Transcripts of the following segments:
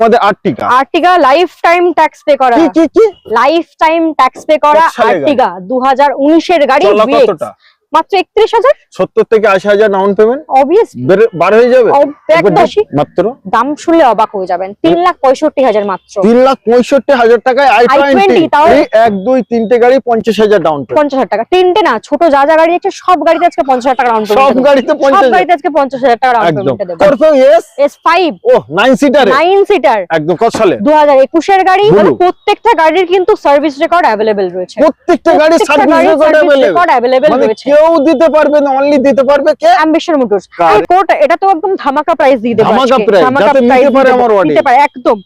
আমাদের Ertiga? Ertiga life time tax pay করা। কি কি কি? লাইফ টাইম ট্যাক্স পে করা? আর্টিগা দু হাজার উনিশের গাড়ি কতটা? মাত্র একত্রিশ হাজার? সত্তর থেকে আশি হাজার ডাউন পেমেন্ট বার হয়ে যাবে? মাত্র? দাম শুনলে অবাক হয়ে যাবেন। তিন লাখ পঁয়ষট্টি হাজার মাত্র। তিন লাখ পঁয়ষট্টি হাজার টাকায় আই i20 টোয়েন্টি তাও- এক দুই তিনটে গাড়ি পঞ্চাশ হাজার ডাউন পেমেন্ট পঞ্চাশ হাজার টাকা। তিনটে না ছোট যা যা গাড়ি আছে সব গাড়িতে আজকে পঞ্চাশ হাজার টাকা ডাউন সব পেমেন্ট সব গাড়িতে আজকে পঞ্চাশ হাজার টাকা ডাউন পেমেন্ট দেবো। স্করপিও এস ও নাইন সিটারে নাইন সিটার একদম কত সালে? দু হাজার একুশের গাড়ি মানে প্রত্যেকটা গাড়ির কিন্তু সার্ভিস রেকর্ড অ্যাভেলেবেল রয়েছে। প্রত্যেকটা গাড়ির সার্ভিস রেকর্ড মানে রয়েছে। কেউ দিতে পারবে না অনলি দিতে পারবে কে? অ্যাম্বিশন মোটরস কোট এটা তো একদম ধামাকা প্রাইস দিয়ে দেবো ধামাকা ধামাকা যাতে নিতে পারে আমার দেবো। নিতে পারে একদম।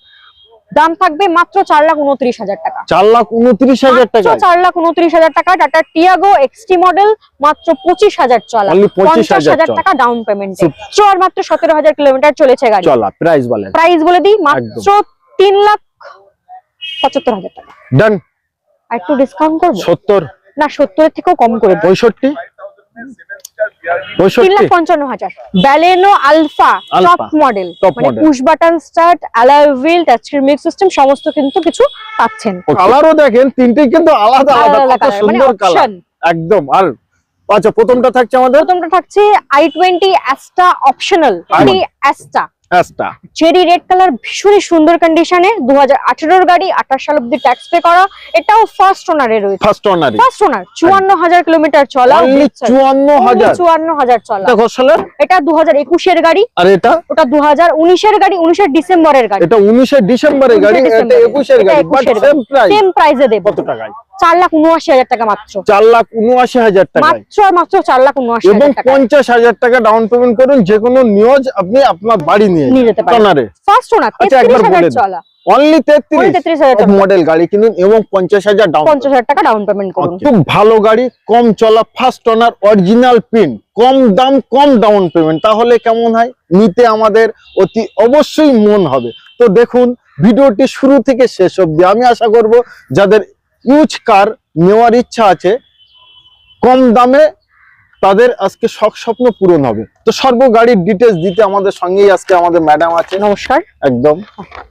দাম থাকবে মাত্র চার লাখ উনত্রিশ হাজার টাকা। চার লাখ উনত্রিশ হাজার টাকা চার লাখ উনত্রিশ হাজার টাকা। টাটা টিয়াগো এক্সটি মডেল মাত্র পঁচিশ হাজার চলা। পঞ্চাশ হাজার টাকা ডাউন পেমেন্ট. চল মাত্র সতেরো হাজার কিলোমিটার চলেছে গাড়ি। চলা প্রাইস বলেন। প্রাইস বলে দিই মাত্র তিন লাখ পঁচাত্তর হাজার টাকা। ডান একটু ডিসকাউন্ট করব? সত্তর। না সত্তরের থেকেও কম করে। পঁয়ষট্টি? তিন লাখ পঞ্চান্ন হাজার। Baleno Alpha top model. মানে push button start alloy wheel touchscreen mix system সমস্ত কিন্তু কিছু পাচ্ছেন। কালারও দেখেন তিনটে কিন্তু আলাদা আলাদা আলাদা কত মানে সুন্দর কালার। একদম। আর আচ্ছা প্রথমটা থাকছে আমাদের? প্রথমটা থাকছে I twenty Asta optional. Asta Asta cherry red colour ভীষণই সুন্দর কন্ডিশনে দু হাজার গাড়ি আঠাশ সাল অব্দি ট্যাক্স পে করা। এটাও ফার্স্ট ওনারে রয়েছে। ফার্স্ট অনারি ফার্স্ট ওনার চুয়ান্ন হাজার কিলোমিটার চলা অনলি চুয়ান্ন হাজার? চুয়ান্ন হাজার চলা। এটা সালের? এটা দু হাজার একুশের গাড়ি। আর এটা? ওটা দু হাজার উনিশের গাড়ি উনিশের ডিসেম্বরের গাড়ি। এটা উনিশে ডিসেম্বরের গাড়ি এটা ডিসেম্বরের। একুশের গাড়ি। বাট সেম প্রাইস সেম প্রাইসে দেবো। কত টাকায়? চার লাখ উনআশি হাজার টাকা মাত্র। চার লাখ উনআশি হাজার টাকায়। মাত্র মাত্র চার লাখ উনআশি এবং পঞ্চাশ হাজার টাকা ডাউন পেমেন্ট করুন যে কোনো নিউজ আপনি আপনার বাড়ি নিয়ে নিয়ে যেতে পারেন। ফার্স্ট ওনার আচ্ছা, একবার বলে চলা। অনলি তেত্রিশ। তেত্রিশ হাজার টাকা মডেল গাড়ি কিনুন এবং ডাউন টাকা ডাউন পেমেন্ট করুন। খুব ভালো গাড়ি কম চলা ফার্স্ট ওনার অরিজিনাল পিন কম দাম কম ডাউন পেমেন্ট তাহলে কেমন হয়? নিতে আমাদের অতি অবশ্যই মন হবে। তো দেখুন ভিডিওটি শুরু থেকে শেষ অবধি। আমি আশা করব যাদের ইউজ কার নেওয়ার ইচ্ছা আছে কম দামে তাদের আজকে শখ স্বপ্ন পূরণ হবে। তো সর্ব গাড়ির ডিটেলস দিতে আমাদের সঙ্গেই আজকে আমাদের ম্যাডাম আছে নমস্কার। একদম।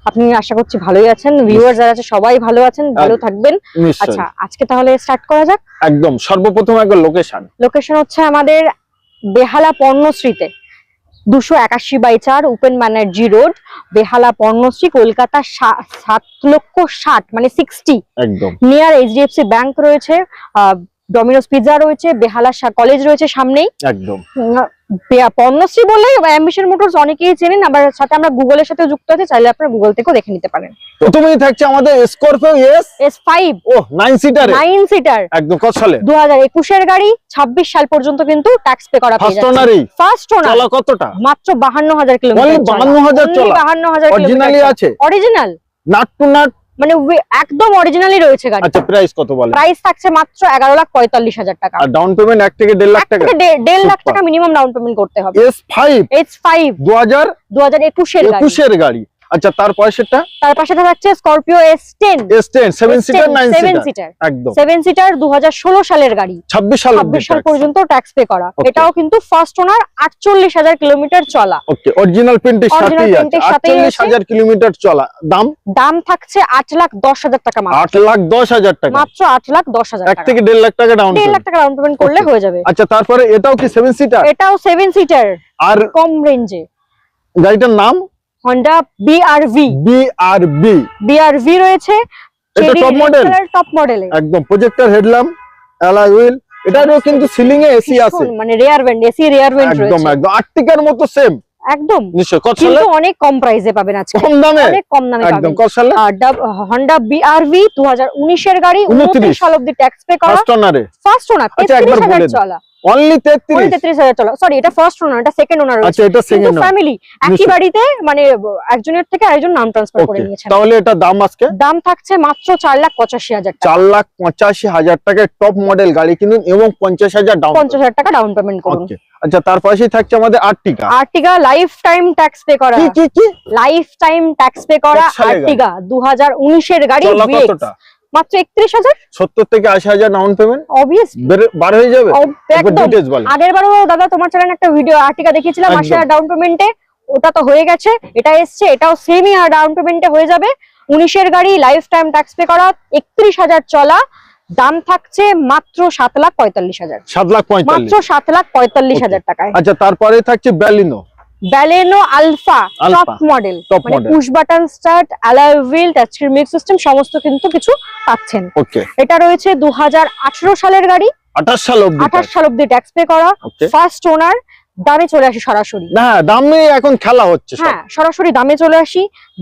আপনি আশা করছি ভালোই আছেন। ভিউয়ার যারা আছে সবাই ভালো আছেন ভালো থাকবেন। আচ্ছা আজকে তাহলে স্টার্ট করা যাক। একদম। সর্বপ্রথম একবার লোকেশন লোকেশন হচ্ছে আমাদের বেহালা পর্ণশ্রীতে। দুশো একাশি বাই চার ওপেন ব্যানার্জি রোড বেহালা পর্ণশ্রী কলকাতা সাত লক্ষ ষাট মানে সিক্সটি নিয়ার এইচডিএফসি ব্যাংক রয়েছে। ডমিনোস পিৎজা রয়েছে বেহালা কলেজ রয়েছে সামনেই। একদম। পর্ণশ্রী বলে অ্যাম্বিশন মোটরস অনেকেই চেনেন আবার সাথে আমরা গুগলের সাথে যুক্ত আছে চাইলে আপনারা গুগল থেকেও দেখে নিতে পারেন। প্রথমেই থাকছে আমাদের Scorpio S S five O nine সিটারে nine seater একদম কত সালে দু হাজার একুশের গাড়ি ছাব্বিশ সাল পর্যন্ত কিন্তু ট্যাক্স পে করা ফার্স্ট ওনারই ফার্স্ট ওনার চলা কতটা? মাত্র বাহান্ন হাজার Only কিলোমিটার 52,000 চলা। বাহান্ন হাজার অরিজিনালি আছে। অরিজিনাল নাট টু নাট মানে একদম অরিজিনালি রয়েছে গাড়ি আচ্ছা প্রাইস কত বলে? প্রাইস থাকছে মাত্র এগারো লাখ পঁয়তাল্লিশ হাজার টাকা। আর ডাউন পেমেন্ট 1 থেকে 1.5 লাখ টাকা থেকে দে- দেড় লাখ টাকা মিনিমাম ডাউন পেমেন্ট করতে হবে। এস ফাইভ এইচ ফাইভ দু হাজার দু হাজার একুশের গাড়ি গাড়ি। আচ্ছা তার পয়সাটা? তার পাশে থাকছে Scorpio S ten S ten seven seater nine seven seater seater একদম। সেভেন সিটার দু হাজার ষোলো সালের গাড়ি। ছাব্বিশ সাল ছাব্বিশ সাল পর্যন্ত ট্যাক্স পে করা। এটাও কিন্তু ফার্স্ট ওনার আটচল্লিশ হাজার কিলোমিটার চলা। ওকে অরিজিনাল প্রিন্টের সাথেই আছে এর সাথেই আটচল্লিশ আছে। হাজার কিলোমিটার চলা। দাম? দাম থাকছে আট লাখ দশ হাজার টাকা মাত্র। আট লাখ দশ হাজার টাকা। মাত্র আট লাখ দশ হাজার এক টাকা। থেকে দেড় লাখ টাকা ডাউন দেড় লাখ টাকা ডাউন পেমেন্ট করলে হয়ে যাবে। আচ্ছা তারপরে এটাও কি সেভেন সিটার এটাও সেভেন সিটার আর কম রেঞ্জে গাড়িটার নাম? Honda BRV B R B BRV রয়েছে। এটা top model? টপ মডেলে একদম প্রজেক্টর হেডল্যাম্প অ্যালয় হুইল এটারও কিন্তু সিলিং এ এসি আছে। মানে rear vent AC rear vent একদম রয়েছে। একদম। একদম আর্টিকার মতো সেম একদম। নিশ্চয় কত সালে? কিন্তু অনেক কম প্রাইসে পাবেন আজকে। কম দামে? অনেক কম দামে একদম কত সালে? হন্ডা বিআরভি দু হাজার উনিশের গাড়ি 29 উনত্রিশ সাল অব্দি ট্যাক্স পে করা। ফার্স্ট অনারে ফার্স্ট ওনার আচ্ছা, একবার বলে চলা। অনলি 33 তেত্রিশ হাজার চলা। সরি এটা ফার্স্ট ওনার এটা সেকেন্ড ওনার আচ্ছা এটা সেকেন্ড ফ্যামিলি একই বাড়িতে মানে একজনের থেকে আরেকজন নাম ট্রান্সফার করে ওকে নিয়েছেন। তাহলে এটা দাম আজকে? দাম থাকছে মাত্র চার লাখ পঁচাশি হাজার টাকা। চার লাখ পঁচাশি হাজার টাকায় টপ মডেল গাড়ি কিনুন এবং পঞ্চাশ হাজার ডাউন পঞ্চাশ হাজার টাকা ডাউন পেমেন্ট করুন। আচ্ছা তার পাশেই থাকছে আমাদের Ertiga. Ertiga life time tax pay করা। কি কি কি? লাইফ টাইম ট্যাক্স পে করা দু হাজার উনিশের গাড়ি কতটা? মাত্র একত্রিশ হাজার? সত্তর থেকে আশি হাজার ডাউন পেমেন্ট অবভিয়াস বার হয়ে যাবে? বারও দাদা তোমার চ্যানেল একটা ভিডিও আর্টিকা দেখিয়েছিলাম আশি একদম। হাজার ডাউন পেমেন্টে ওটা তো হয়ে গেছে এটা এসছে এটাও সেমই আর ডাউন পেমেন্টে হয়ে যাবে। উনিশের গাড়ি লাইফ টাইম ট্যাক্স পে করা একত্রিশ হাজার চলা। দাম থাকছে মাত্র সাত লাখ পঁয়তাল্লিশ হাজার। সাত লাখ মাত্র সাত লাখ পঁয়তাল্লিশ হাজার টাকায়। আচ্ছা তারপরে থাকছে Baleno Baleno Alpha top model মানে push button start alloy wheel touchscreen mix system সমস্ত কিন্তু কিছু পাচ্ছেন। ওকে এটা রয়েছে দু হাজার আঠারো সালের গাড়ি। আঠাশ সাল অব্দি আঠাশ সাল অবধি ট্যাক্স পে করা। ফার্স্ট ওনার দামে চলে আসি সরাসরি। না দামে এখন খেলা হচ্ছে হ্যাঁ সরাসরি দামে চলে আসি।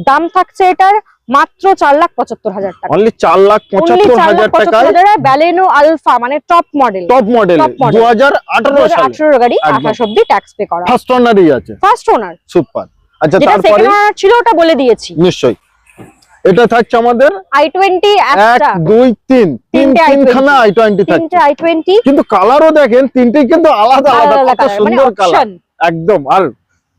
দাম থাকছে এটার মাত্র চার লাখ পঁচাত্তর হাজার টাকা। অনলি চার লাখ পঁচাত্তর হাজার হাজার ব্যালেনো আলফা মানে টপ মডেল টপ মডেল দু হাজার আঠারো আঠারো গাড়ি আঠাশ অব্দি ট্যাক্স পে করা। ফার্স্ট অনারই আছে। ফার্স্ট ওনার সুপার আচ্ছা তারপরে? ছিল ওটা বলে দিয়েছি। নিশ্চয়ই। এটা থাকছে আমাদের আই টোয়েন্টি এক দুই তিন। তিন তিনটে i20 তিনখানা আই টোয়েন্টি তিনটে থাকছে। আই টোয়েন্টি কিন্তু কালারও দেখেন তিনটে কিন্তু আলাদা আলাদা। কত মানে সুন্দর কালার একদম। আর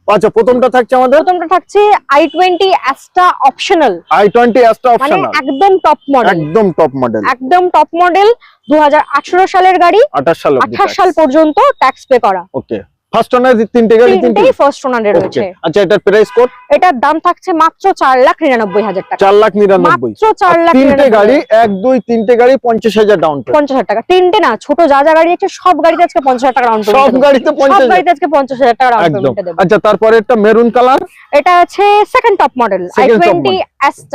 আচ্ছা প্রথমটা থাকছে আমাদের? প্রথমটা থাকছে I twenty Asta optional I twenty Asta মানে একদম টপ মডেল একদম টপ মডেল একদম টপ মডেল 2018 সালের গাড়ি আঠাশ সাল আঠাশ সাল পর্যন্ত ট্যাক্স পে করা। ওকে ফার্স্ট ওনার তিনটে গাড়ি তিনটেই ফার্স্ট ওনারে রয়েছে আচ্ছা এটার প্রাইস কত এটার দাম থাকছে মাত্র 4 লাখ 99 হাজার টাকা। লাখ মাত্র 4 লাখ তিনটে গাড়ি 1 2 তিনটে গাড়ি 50 হাজার ডাউন পেমেন্ট হাজার টাকা। তিনটে না ছোট যা যা গাড়ি আছে সব গাড়িতে আজকে 50 হাজার টাকা ডাউন পেমেন্ট সব গাড়িতে সব গাড়িতে আজকে 50 হাজার টাকা ডাউন পেমেন্ট দেব। আচ্ছা তারপরে একটা মেরুন কালার এটা আছে second top model i20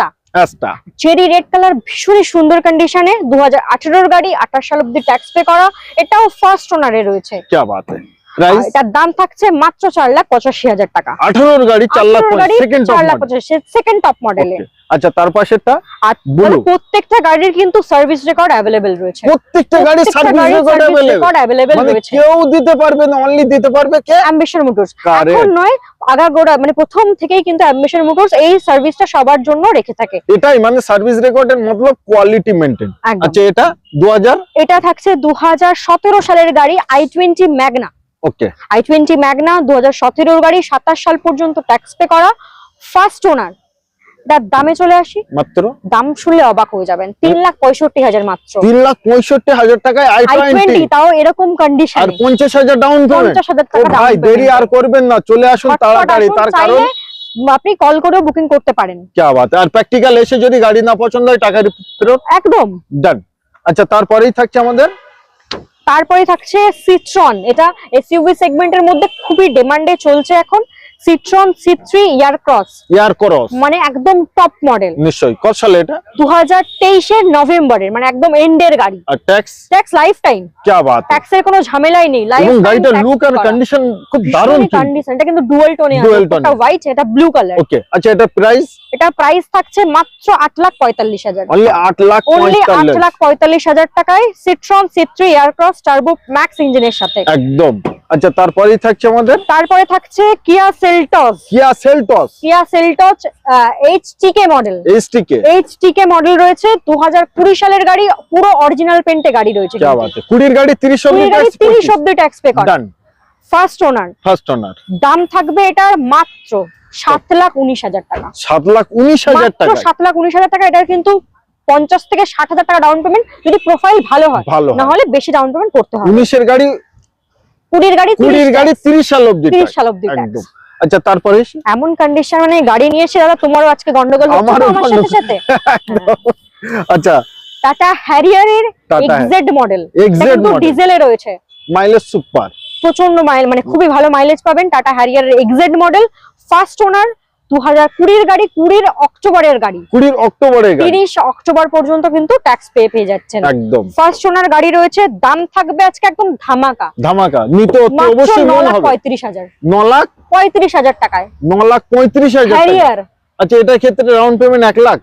cherry red colour ভীষণই সুন্দর কন্ডিশনে 2018 এর গাড়ি 28 সাল অবধি ট্যাক্স পে করা। এটাও ফার্স্ট ওনারে রয়েছে। কি বাত আর प्राइस এটার দাম থাকছে মাত্র চার লাখ পঁচাশি হাজার টাকা আঠারোর গাড়ি চার লাখ 18 গাড়ি সেকেন্ড চার লাখ টপ পঁচাশি সেকেন্ড টপ মডেলে আচ্ছা তার পাশেরটা আর Blue। মানে প্রত্যেকটা গাড়ির কিন্তু সার্ভিস রেকর্ড অ্যাভেলেবেল রয়েছে প্রত্যেকটা গাড়ি service record available record available মানে রয়েছে কেউ দিতে পারবে না অনলি দিতে পারবে কে অ্যাম্বিশন মোটরস Correct. এখন নয় আগাগোড়া মানে প্রথম থেকেই কিন্তু অ্যাম্বিশন মোটরস এই সার্ভিসটা সবার জন্য রেখে থাকে এটাই মানে সার্ভিস রেকর্ডের মতলব কোয়ালিটি মেইনটেইন একদম আচ্ছা এটা 2000 এটা থাকছে দু সালের গাড়ি I twenty Magna okay I twenty Magna দু হাজার সতেরোর গাড়ি সাতাশ সাল পর্যন্ত ট্যাক্স পে করা ফার্স্ট ওনার তার দামে চলে আসি মাত্র দাম শুনলে অবাক হয়ে যাবেন তিন লাখ পঁয়ষট্টি হাজার মাত্র তিন লাখ পঁয়ষট্টি হাজার টাকায় আই আই টোয়েন্টি টোয়েন্টি তাও এরকম কন্ডিশন আর পঞ্চাশ হাজার ডাউন পেমেন্ট পঞ্চাশ হাজার ও টাকা ভাই দেরি আর করবেন না চলে আসুন তাড়াতাড়ি তার কারণ আপনি কল করেও বুকিং করতে পারেন क्या बात है আর প্র্যাকটিক্যাল এসে যদি গাড়ি না পছন্দ হয় টাকা ফেরত একদম ডান আচ্ছা তারপরেই থাকছে আমাদের তারপরে থাকছে সিট্রন এটা এসইউভি সেগমেন্টের মধ্যে খুবই ডিমান্ডে চলছে এখন। Citroen C three Aircross Aircross মানে একদম টপ মডেল নিশ্চয় কত সালে এটা? দু হাজার তেইশের নভেম্বরের মানে একদম এন্ডের গাড়ি। লাইফ টাইম ক্যা বাত। ট্যাক্সের কোনো ঝামেলাই নেই। লাইফ এবং লুক কন্ডিশন খুব দারুণ কন্ডিশন এটা কিন্তু ডুয়াল টোনে এটা হোয়াইট এটা ব্লু কালার ওকে আচ্ছা এটা প্রাইস এটার প্রাইস থাকছে মাত্র আট লাখ পঁয়তাল্লিশ হাজার। আট লাখ পঁয়তাল্লিশ। হাজার টাকায় সিট্রন সিট্রি এয়ারক্রস টার্বো ম্যাক্স ইঞ্জিনের সাথে। একদম। আচ্ছা তারপরে থাকছে আমাদের? তারপরে থাকছে কিয়া Seltos Kia Seltos Kia Seltos HTK model HTK HTK model রয়েছে 2020 সালের গাড়ি পুরো অরিজিনাল পেইন্টে গাড়ি রয়েছে কি বাতে? 20 এর গাড়ি 30 শব্দ ট্যাক্স 30 শব্দ tax pay done first owner first owner দাম থাকবে এটার মাত্র সাত লাখ উনিশ হাজার টাকা। 7 লাখ 19 হাজার টাকা সাত লাখ উনিশ হাজার টাকা এটার কিন্তু পঞ্চাশ থেকে ষাট হাজার টাকা ডাউন পেমেন্ট যদি প্রোফাইল ভালো হয় ভালো না হলে বেশি ডাউন পেমেন্ট করতে হবে। 19 এর গাড়ি কুড়ির গাড়ি কুড়ির গাড়ি 30 সাল অবধি তিরিশ সাল অব্দি একদম। আচ্ছা তারপরে এমন কন্ডিশন মানে গাড়ি নিয়ে এসে দাদা তোমারও আজকে গন্ডগোল আমারও আমার সাথে সাথে? আচ্ছা। টাটা হ্যারিয়ারের এক্সজেড মডেল এক্সজেড মডেল ডিজেলে রয়েছে। Mileage super. প্রচণ্ড মাইল মানে খুবই ভালো মাইলেজ পাবেন টাটা হ্যারিয়ারের এক্সজেড মডেল ফার্স্ট ওনার দু হাজার কুড়ির গাড়ি কুড়ির অক্টোবরের গাড়ি। 20 অক্টোবরে গাড়ি। তিরিশ অক্টোবর পর্যন্ত কিন্তু ট্যাক্স পে পেয়ে যাচ্ছেন একদম। ফার্স্ট ওনার গাড়ি রয়েছে দাম থাকবে আজকে একদম ধামাকা। ধামাকা। নিতে অবশ্যই ন লাখ পঁয়ত্রিশ হাজার। 9 লাখ? পঁয়ত্রিশ হাজার টাকায়। 9 লাখ 35 হাজার হ্যারিয়ার আচ্ছা এটার ক্ষেত্রে রাউন্ড পেমেন্ট 1 লাখ?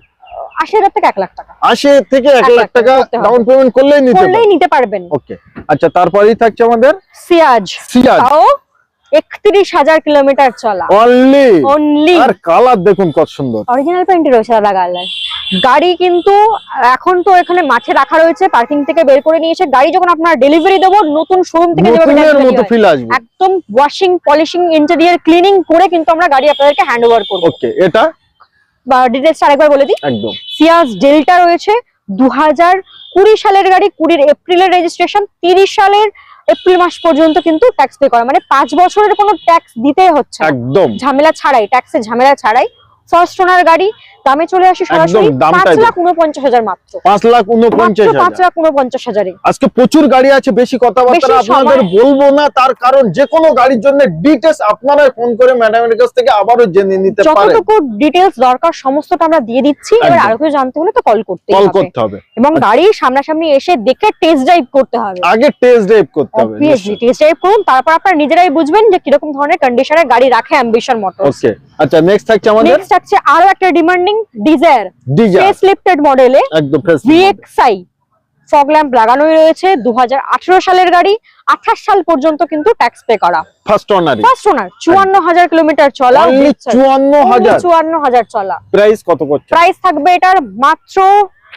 আশি হাজার থেকে এক লাখ টাকা। 80 থেকে এক লাখ টাকা করতে ডাউন পেমেন্ট করলেই নিতে করলেই নিতে পারবেন। ওকে আচ্ছা তারপরেই থাকছে আমাদের সিয়াজ। সিয়াজ। একত্রিশ হাজার কিলোমিটার চলা। অনলি অনলি আর কালার দেখুন কত সুন্দর। অরিজিনাল পেন্টে রয়েছে গাড়ি কিন্তু এখন তো এখানে মাঠে রাখা রয়েছে পার্কিং থেকে বের করে নিয়েছে গাড়ি যখন আপনার ডেলিভারি দেবো নতুন শোরুম থেকে একদম ওয়াশিং পলিশিং ইন্টেরিয়ার ক্লিনিং করে কিন্তু আমরা গাড়ি আপনাদেরকে হ্যান্ড ওভার করব। ওকে এটা ডিটেলস আরেকবার বলে দিই। একদম। সিয়াজ ডেল্টা রয়েছে দু হাজার কুড়ি সালের গাড়ি কুড়ির এপ্রিলের রেজিস্ট্রেশন তিরিশ সালের এপ্রিল মাস পর্যন্ত কিন্তু ট্যাক্স পে করা মানে পাঁচ বছরের কোনো ট্যাক্স দিতে হচ্ছে। একদম। ঝামেলা ছাড়াই ট্যাক্সের ঝামেলা ছাড়াই। ফার্স্ট ওনার গাড়ি দামে চলে আসি সরাসরি দামটাই পাঁচ দেখো। লাখ উনপঞ্চাশ হাজার মাত্র। পাঁচ লাখ উনপঞ্চাশ মাত্র পাঁচ হাজার। লাখ উনপঞ্চাশ হাজারে। আজকে প্রচুর গাড়ি আছে বেশি কথাবার্তা আপনাদের বলব না তার কারণ যে কোনো গাড়ির জন্য ডিটেলস আপনারা ফোন করে ম্যাডামের কাছ থেকে আবারও জেনে নিতে পারেন। যতটুকু ডিটেলস দরকার সমস্তটা আমরা দিয়ে দিচ্ছি। এবার। আরও কিছু জানতে হলে তো কল করতে কল হবে। করতে হবে। এবং গাড়ি সামনাসামনি এসে দেখে টেস্ট ড্রাইভ করতে হবে। আগে টেস্ট ড্রাইভ করতে হবে টেস্ট ড্রাইভ করুন তারপর আপনারা নিজেরাই বুঝবেন যে কীরকম ধরনের কন্ডিশনের গাড়ি রাখে অ্যাম্বিশন মোটরস ওকে আচ্ছা নেক্সট থাকছে আমাদের? নেক্সট থাকছে আরও একটা ডিমান্ডিং ডিজায়ার ফেস লিফটেড মডেলে একদম ফেস ভিএক্সআই ফগ ল্যাম্প লাগানোই রয়েছে দু হাজার আঠারো সালের গাড়ি আঠাশ সাল পর্যন্ত কিন্তু ট্যাক্স পে করা। ফার্স্ট ওনার ফার্স্ট ওনার চুয়ান্ন হাজার কিলোমিটার চলা অনলি চুয়ান্ন হাজার চুয়ান্ন হাজার চলা। প্রাইস কত করছে প্রাইস থাকবে এটার মাত্র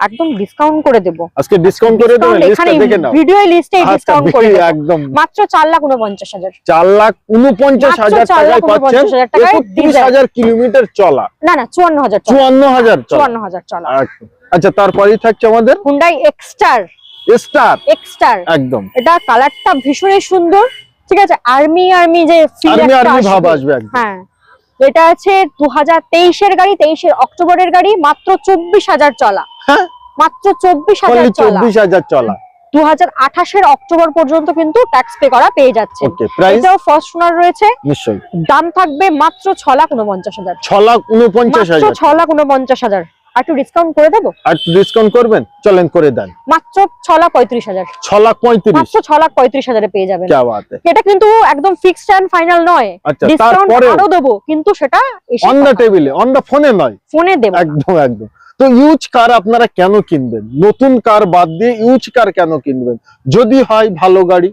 একদম ডিসকাউন্ট করে দেবো। আজকে ডিসকাউন্ট করে লিস্টটা এখানে ভিডিও লিস্টে আচ্ছা ডিসকাউন্ট করে দেবো। একদম। মাত্র চার লাখ উনপঞ্চাশ হাজার। চার লাখ উনপঞ্চাশ মাত্র হাজার চার লাখ টাকায় পাচ্ছেন। উনপঞ্চাশ হাজার কিলোমিটার চলা। না না চুয়ান্ন হাজার চলা। চুয়ান্ন হাজার চলা। চুয়ান্ন হাজার চলা। একদম। আচ্ছা তারপরেই থাকছে আমাদের? হুন্ডাই এক্সটার স্টার এক্সটার একদম। এটা কালারটা ভীষণই সুন্দর। ঠিক আছে আর্মি আর্মি যে আর্মি আর্মি ভাব আসবে। একদম। হ্যাঁ। এটা আছে দু হাজার তেইশের গাড়ি তেইশের অক্টোবরের গাড়ি মাত্র চব্বিশ হাজার চলা। হ্যাঁ? মাত্র চব্বিশ হাজার চব্বিশ হাজার চলা। দু অক্টোবর পর্যন্ত কিন্তু ট্যাক্স পে করা পেয়ে যাচ্ছে। এটাও ফার্স্ট ওনার রয়েছে। নিশ্চয়ই। দাম থাকবে মাত্র ছ লাখ উনপঞ্চাশ হাজার। ছ লাখ হাজার। লাখ উনপঞ্চাশ হাজার। আর একটু ডিসকাউন্ট করে দেবো? আর ডিসকাউন্ট করবেন? চলেন করে দেন। মাত্র লাখ পঁয়ত্রিশ হাজার। ছ লাখ মাত্র হাজারে পেয়ে যাবেন। কে বাত। এটা কিন্তু একদম ফিক্সড অ্যান্ড ফাইনাল নয়। আচ্ছা ডিসকাউন্ট আরও দেবো কিন্তু সেটা অন দ্য টেবিলে অন দ্য ফোনে নয়। ফোনে দেবো একদম একদম। তো ইউজ কার আপনারা কেন কিনবেন? নতুন কার বাদ দিয়ে ইউজ কার কেন কিনবেন? যদি হয় ভালো গাড়ি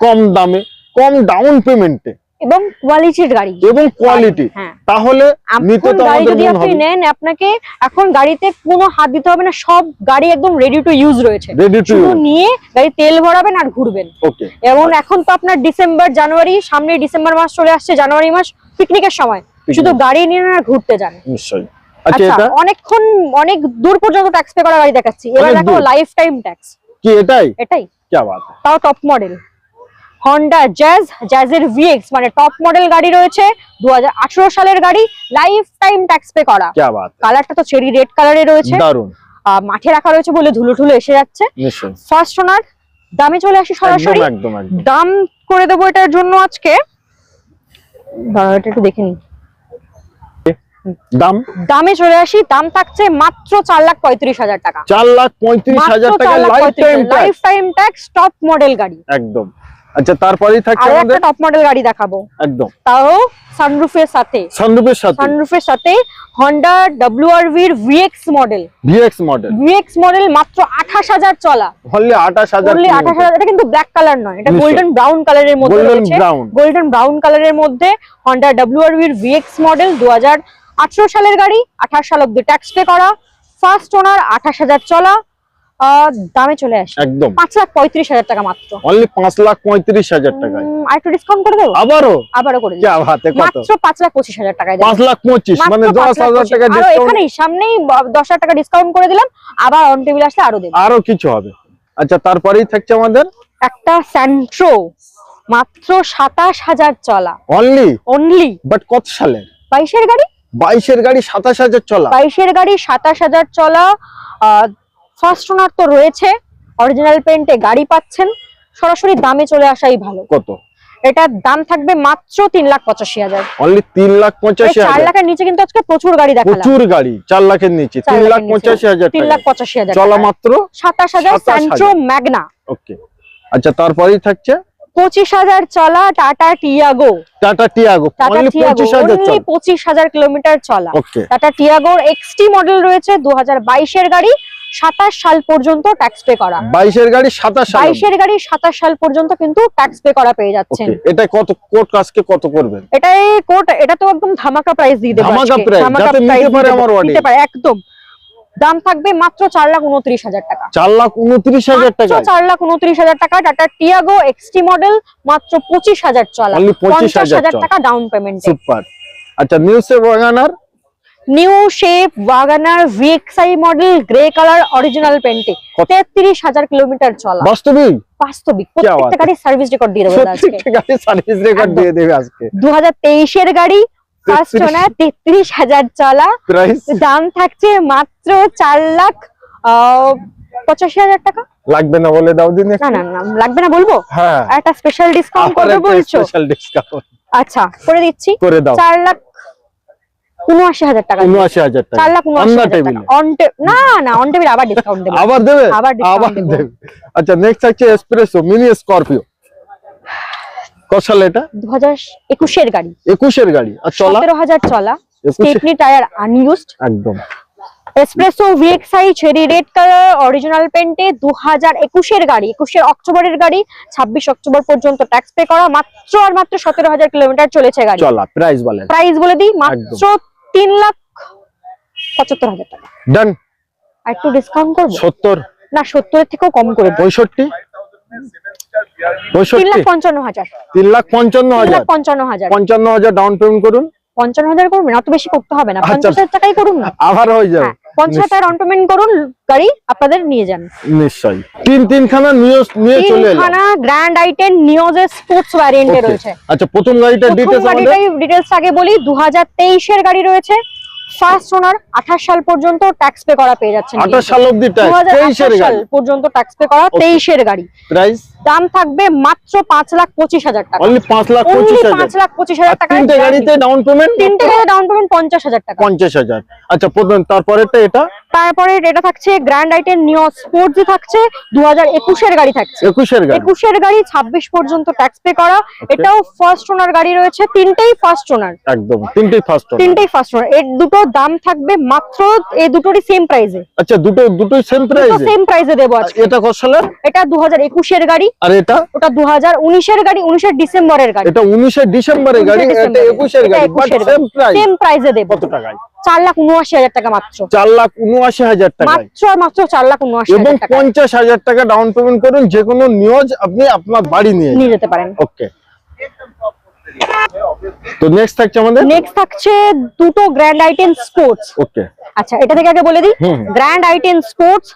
কম দামে কম ডাউন পেমেন্টে এবং কোয়ালিটির গাড়ি। এবং কোয়ালিটি হ্যাঁ। তাহলে নিতে তো আমাদের যদি আপনি নেন আপনাকে এখন গাড়িতে কোনো হাত দিতে হবে না সব গাড়ি একদম রেডি টু ইউজ রয়েছে। রেডি টু নিয়ে গাড়ি তেল ভরাবেন আর ঘুরবেন। ওকে এবং এখন তো আপনার ডিসেম্বর জানুয়ারি সামনে ডিসেম্বর মাস চলে আসছে জানুয়ারি মাস পিকনিকের সময়। শুধু গাড়ি নিয়ে না ঘুরতে যান। নিশ্চয়ই। আচ্ছা আচ্ছা এটা? অনেকক্ষণ অনেক দূর পর্যন্ত ট্যাক্স পে করা গাড়ি দেখাচ্ছি। এবার দেখো লাইফ টাইম ট্যাক্স কি এটাই? এটাই। কে বাত। তাও টপ মডেল হন্ডা জ্যাজ জ্যাজের ভিএক্স মানে টপ মডেল গাড়ি রয়েছে দুহাজার আঠেরো সালের গাড়ি লাইফ টাইম ট্যাক্স পে করা কালারটা তো চেরি রেড কালারে রয়েছে। মাঠে রাখা রয়েছে বলে ধুলো ধুলো এসে যাচ্ছে। ফার্স্ট ওনার দামে চলে আসি সরাসরি। একদম একদম। দাম করে দেবো এটার জন্য আজকে। একটু দেখে নিই। দাম? দামে চলে আসি দাম থাকছে মাত্র চার লাখ পঁয়ত্রিশ হাজার টাকা। চার লাখ পঁয়ত্রিশ হাজার টাকা life time tax top model গাড়ি। একদম। আচ্ছা তারপরেই থাকছে আমাদের? টপ মডেল গাড়ি দেখাবো। একদম। তাও সানরুফের সাথে। সানরুফের সাথে? সানরুফের সাথে Honda ডব্লিউআরভির VX model VX model VX model মাত্র আঠাশ হাজার চলা। হলে আঠাশ হাজার বললি আঠাশ হাজার এটা কিন্তু ব্ল্যাক কালার নয় এটা গোল্ডেন ব্রাউন কালারের মধ্যে গোল্ডেন ব্রাউন গোল্ডেন ব্রাউন কালারের মধ্যে হন্ডা ডব্লিউআরভির ভিএক্স মডেল দু হাজার আঠারো সালের গাড়ি আঠাশ সাল অব্দি ট্যাক্স পে করা ফার্স্ট ওনার আঠাশ হাজার চলা দামে চলে আসে। একদম। পাঁচ লাখ পঁয়ত্রিশ হাজার টাকা মাত্র। অনলি পাঁচ লাখ পঁয়ত্রিশ হাজার উম, আর একটু ডিসকাউন্ট করে দেবো? আবারও? আবারও করে হাতে মাত্র পাঁচ লাখ পঁচিশ হাজার দেবো। পাঁচ লাখ পঁচিশ মানে দশ হাজার টাকা এখানেই সামনেই দশ হাজার টাকা ডিসকাউন্ট করে দিলাম। আবার অন টেবিল আসলে আরও দেবো। আরও কিছু হবে। আচ্ছা তারপরেই থাকছে আমাদের? একটা স্যান্ট্রো মাত্র সাতাশ হাজার চলা। অনলি অনলি বাট কত সালের? বাইশের গাড়ি? বাইশের গাড়ি সাতাশ হাজার চলা। বাইশের গাড়ি সাতাশ হাজার চলা। ফার্স্ট ওনার তো রয়েছে অরিজিনাল পেন্টে গাড়ি পাচ্ছেন। সরাসরি দামে চলে আসাই ভালো। কত? এটার দাম থাকবে মাত্র তিন লাখ পঁচাশি হাজার। অনলি তিন লাখ পঁচাশি চার লাখের নিচে কিন্তু আজকে প্রচুর গাড়ি দেখালাম। প্রচুর গাড়ি চার লাখের নিচে। তিন লাখ পঁচাশি হাজার তিন লাখ পঁচাশি হাজার চলা মাত্র সাতাশ হাজার 27,000 ম্যাগনা ওকে আচ্ছা তারপরেই থাকছে পঁচিশ হাজার চলা Tata Tiago. Tata Tiago Tata Tiago পঁচিশ হাজার কিলোমিটার চলা। টাটা টিয়াগোর এক্সটি মডেল রয়েছে দু হাজার বাইশের গাড়ি সাতাশ সাল পর্যন্ত ট্যাক্স পে করা। বাইশের গাড়ি সাতাশ বাইশের গাড়ি সাতাশ সাল পর্যন্ত কিন্তু ট্যাক্স পে করা পেয়ে যাচ্ছেন। এটা কত কোট কাজকে কত করবেন এটাই কোট এটা তো একদম ধামাকা প্রাইস দিয়ে দেবো ধামাকা আজকে। যাতে নিতে পারে আমার audience। একদম। দাম থাকবে মাত্র চার লাখ উনত্রিশ হাজার টাকা। চার লাখ উনত্রিশ হাজার টাকা চার লাখ উনত্রিশ হাজার টাকা। টাটা টিয়াগো এক্সটি মডেল মাত্র পঁচিশ হাজার চলা। Only 25,000 পঞ্চাশ হাজার টাকা ডাউন পেমেন্ট সুপার আচ্ছা নিউসে WagonR new shape WagonR VXI model grey colour original পেন্টে কত? তেত্রিশ হাজার কিলোমিটার চলা। বাস্তবিক? বাস্তবিক। প্রত্যেকটা গাড়ির সার্ভিস রেকর্ড দিয়ে দেবো প্রত্যেকটা গাড়ি সার্ভিস রেকর্ড দিয়ে দেবে আজকে। দু হাজার তেইশের গাড়ি ফার্স্ট 33 তেত্রিশ হাজার চলা। দাম থাকছে মাত্র চার লাখ পঁচাশি হাজার টাকা। লাগবে না বলে দাও দিন না না লাগবে না বলব? হ্যাঁ। একটা স্পেশাল ডিসকাউন্ট করবে বলছো? স্পেশাল ডিসকাউন্ট আচ্ছা করে দিচ্ছি। করে দাও। চার লাখ উনআশি হাজার টাকা। উনআশি হাজার চার টাকা লাখ উনআশি অন্য হাজার টাকা। টেবিলে অন না না অন টেবিল আবার ডিসকাউন্ট দেবো। আবার দেবে? আবার। দেবে। আচ্ছা নেক্সট আছে এসপ্রেসো মিনি স্করপিও কত সাল এটা? গাড়ি। গাড়ি। আর চলা? সতেরো হাজার চলা। স্টেপনি টায়ার আনইউজড একদম। S-Presso VXI cherry red colour original পেন্টে গাড়ি। অক্টোবরের গাড়ি ছাব্বিশ অক্টোবর পর্যন্ত ট্যাক্স পে করা। মাত্র আর মাত্র সতেরো হাজার কিলোমিটার চলেছে গাড়ি। চলা প্রাইস বলেন। প্রাইস বলে দিই মাত্র লাখ টাকা। ডান আর একটু ডিসকাউন্ট করব? সত্তর। না সত্তরের থেকেও কম করে দিই। পঁয়ষট্টি? তিন লাখ পঞ্চান্ন হাজার। তিন লাখ পঞ্চান্ন হাজার? পঞ্চান্ন হাজার। পঞ্চান্ন হাজার ডাউন পেমেন্ট করুন। পঞ্চান্ন হাজার করবেন অত বেশি করতে হবে না। আচ্ছা। পঞ্চাশ হাজার টাকাই করুন না। আবার হয়ে যাবে। পঞ্চাশ হাজার ডাউন পেমেন্ট করুন গাড়ি আপনাদের নিয়ে যান। নিশ্চয়ই। তিন তিনখানা নিয়ে নিয়ে চলে এলাম তিনখানা গ্র্যান্ড আইটেন নিওজের স্পোর্টস ভ্যারিয়েন্টে রয়েছে। আচ্ছা প্রথম গাড়িটার প্রথম ডিটেলস আমাদের? গাড়িটাই আগে বলি দু হাজার তেইশের গাড়ি রয়েছে। ফার্স্ট ওনার আঠাশ সাল পর্যন্ত ট্যাক্স পে করা পেয়ে যাচ্ছেন আঠাশ সাল গাড়ি। পর্যন্ত ট্যাক্স পে করা. তেইশের গাড়ি। প্রাইস দাম থাকবে মাত্র পাঁচ লাখ পঁচিশ হাজার টাকা। পাঁচ লাখ পঁচিশ হাজার। পাঁচ লাখ পঁচিশ হাজার টাকা তিনটে গাড়িতে ডাউন পেমেন্ট তিনটে গাড়ি ডাউন পেমেন্ট পঞ্চাশ হাজার টাকা। পঞ্চাশ হাজার। আচ্ছা প্রথম তারপরেরটা এটা? তারপরে এটা থাকছে গ্র্যান্ড আইটেন নিও স্পোর্টস থাকছে দু হাজার একুশের গাড়ি থাকছে। একুশের গাড়ি। একুশের গাড়ি ছাব্বিশ পর্যন্ত ট্যাক্স পে করা। এটাও ফার্স্ট ওনার গাড়ি রয়েছে তিনটেই ফার্স্ট ওনার একদম তিনটেই ফার্স্ট তিনটেই ফার্স্ট ওনার এর দুটো দাম থাকবে মাত্র এই দুটোরই সেম প্রাইসে আচ্ছা দুটো দুটোই সেম দুটো প্রাইস সেম প্রাইসে দেবো আজকে। এটা কত সালের? এটা দু হাজার একুশের গাড়ি। আর এটা? ওটা দু হাজার উনিশের গাড়ি এর ডিসেম্বরের গাড়ি। এটা উনিশে ডিসেম্বরের গাড়ি এটা একুশের গাড়ি বাট সেম প্রাইস সেম প্রাইসে দেব। কত টাকায়? চার লাখ উনআশি হাজার টাকা মাত্র। চার লাখ উনআশি হাজার টাকা মাত্র মাত্র চার লাখ উনআশি এবং হাজার টাকা পঞ্চাশ হাজার টাকা ডাউন পেমেন্ট করুন যে কোনো নিউজ আপনি আপনার বাড়ি নিয়ে নিয়ে যেতে পারেন। ওকে তো নেক্সট থাকছে আমাদের? নেক্সট থাকছে দুটো গ্র্যান্ড আইটেন স্পোর্টস ওকে আচ্ছা এটা থেকে আগে বলে দিই। গ্র্যান্ড আইটেন স্পোর্টস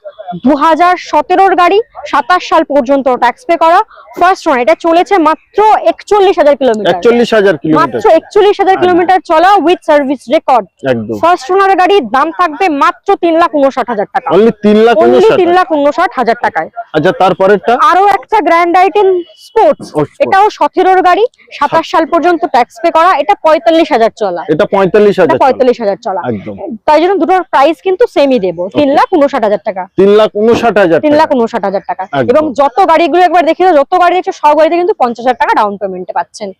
দু হাজার সতেরোর গাড়ি সাতাশ সাল পর্যন্ত ট্যাক্স পে করা। ফার্স্ট ওয়ান এটা চলেছে মাত্র একচল্লিশ হাজার কিলোমিটার একচল্লিশ হাজার কিলোমিটার মাত্র একচল্লিশ হাজার কিলোমিটার চলা উইথ সার্ভিস রেকর্ড একদম। ফার্স্ট ওনার গাড়ির দাম থাকবে মাত্র তিন লাখ উনষাট হাজার টাকা। অনলি তিন লাখ অনলি উনষাট তিন লাখ উনষাট হাজার টাকায়। আচ্ছা তারপরেরটা? আরও একটা গ্র্যান্ড আইটেন স্পোর্টস। এটাও সতেরোর গাড়ি সাতাশ সাল পর্যন্ত ট্যাক্স পে করা এটা পঁয়তাল্লিশ হাজার চলা। এটা পঁয়তাল্লিশ হাজার পঁয়তাল্লিশ হাজার চলা। একদম। তাই জন্য দুটোর প্রাইস কিন্তু সেমই দেবো। তিন লাখ উনষাট হাজার টাকা। তিন লাখ উনষাট হাজার তিন লাখ উনষাট হাজার টাকা। এবং যত গাড়িগুলো একবার দেখে যত গাড়ি দেখছ সব গাড়িতে কিন্তু পঞ্চাশ হাজার টাকা ডাউন পেমেন্টে পাচ্ছেন।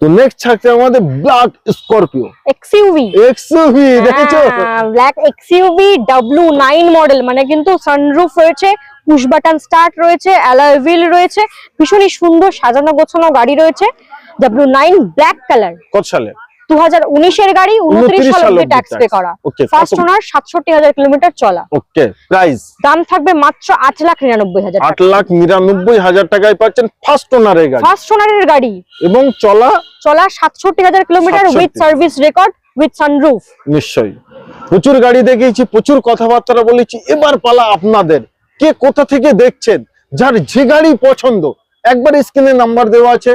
তো নেক্সট থাকছে আমাদের ব্ল্যাক স্করপিও এক্সইউভি এক্সইউভি দেখেছ? Black XUV W nine model মানে কিন্তু সানরুফ রয়েছে পুশ বাটন স্টার্ট রয়েছে অ্যালয় হুইল রয়েছে ভীষণই সুন্দর সাজানো গোছানো গাড়ি রয়েছে ডাব্লিউ নাইন ব্ল্যাক কালার কত সালে? গাড়ি 29 সাল সাল অব্দি অব্দি ট্যাক্স পে করা। ফার্স্ট ওনার কিলোমিটার চলা। ওকে প্রাইস দাম থাকবে মাত্র লাখ নিরানব্বই হাজার আট লাখ নিরানব্বই হাজার টাকায় পাচ্ছেন ফার্স্ট ওনারের গাড়ি। ফার্স্ট ওনারের গাড়ি। এবং চলা চলা সাতষট্টি হাজার kilometre 67 with service record with sunroof নিশ্চয়ই। প্রচুর গাড়ি দেখিয়েছি প্রচুর কথাবার্তা বলেছি এবার পালা আপনাদের। কে কোথা থেকে দেখছেন? যার যে গাড়ি পছন্দ। একবার স্ক্রিনে নাম্বার দেওয়া আছে।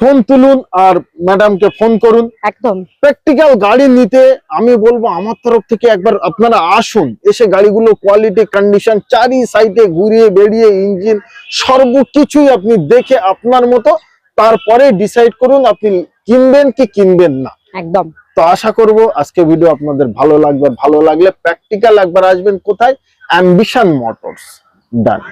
ফোন তুলুন আর ম্যাডামকে ফোন করুন। একদম। প্র্যাকটিক্যাল গাড়ি নিতে আমি বলব আমার তরফ থেকে একবার আপনারা আসুন। এসে গাড়িগুলো কোয়ালিটি কন্ডিশন চারি সাইডে ঘুরিয়ে বেরিয়ে ইঞ্জিন সর্বকিছুই আপনি দেখে আপনার মতো তারপরে ডিসাইড করুন আপনি কিনবেন কি কিনবেন না। একদম। তো আশা করব আজকে ভিডিও আপনাদের ভালো লাগবে, ভালো লাগলে প্র্যাকটিক্যাল একবার আসবেন কোথায়? Ambition Motors done.